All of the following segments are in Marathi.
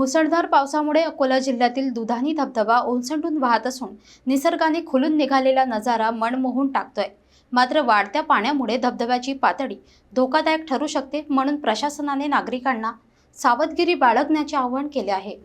मुसळधार पावसामुळे अकोला जिल्ह्यातील दुधानी धबधबा ओसंडून वाहत असून निसर्गाने खुलून निघालेला नजारा मन मोहून टाकतोय. मात्र वाढत्या पाण्यामुळे धबधब्याची पातळी धोकादायक ठरू शकते म्हणून प्रशासनाने नागरिकांना सावधगिरी बाळगण्याचे आवाहन केले आहे.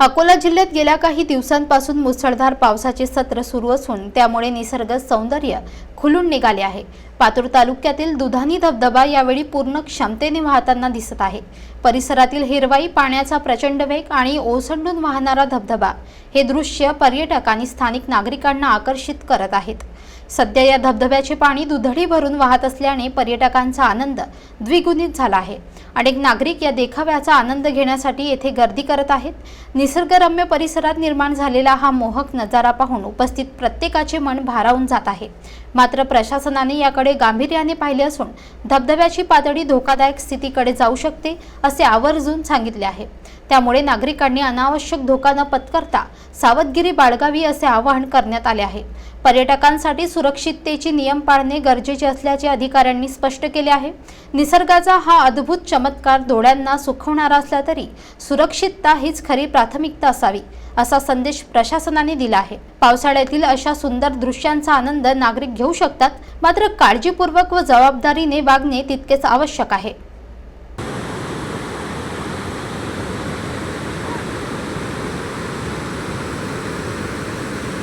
अकोला जिल्ह्यात गेल्या काही दिवसांपासून मुसळधार पावसाचे सत्र सुरू असून त्यामुळे निसर्ग सौंदर्य खुलून निघाले आहे. पातूर तालुक्यातील दुधानी धबधबा यावेळी पूर्ण क्षमतेने वाहताना दिसत आहे. परिसरातील हिरवाई पाण्याचा प्रचंड वेग आणि ओसंडून वाहणारा धबधबा हे दृश्य पर्यटक आणि स्थानिक नागरिकांना आकर्षित करत आहेत. सध्या या धबधब्याचे पाणी दुधडी भरून वाहत असल्याने पर्यटकांचा आनंद द्विगुणित झाला आहे. अनेक नागरिक या देखाव्याचा आनंद घेण्यासाठी येथे गर्दी करत आहेत. निसर्गरम्य परिसरात निर्माण झालेला हा मोहक नजारा पाहून उपस्थित प्रत्येकाचे मन भारावून जात आहे. मात्र प्रशासनाने याकडे गांभीर्याने पाहिले असून धबधब्याची पातळी धोकादायक स्थितीकडे जाऊ शकते असे आवर्जून सांगितले आहे. त्यामुळे नागरिकांनी अनावश्यक धोका न पत्करता सावधगिरी बाळगावी असे आवाहन करण्यात आले आहे. पर्यटकांसाठी सुरक्षिततेचे नियम पाळणे गरजेचे असल्याचे अधिकाऱ्यांनी स्पष्ट केले आहे. निसर्गाचा हा अद्भुत चमत्कार डोळ्यांना सुखवणारा असला तरी सुरक्षितता हीच खरी प्राथमिकता असावी असा संदेश प्रशासनाने दिला आहे. पावसाळ्यातील अशा सुंदर दृश्यांचा आनंद नागरिक घेऊ शकतात मात्र काळजीपूर्वक व जबाबदारीने वागणे तितकेच आवश्यक आहे.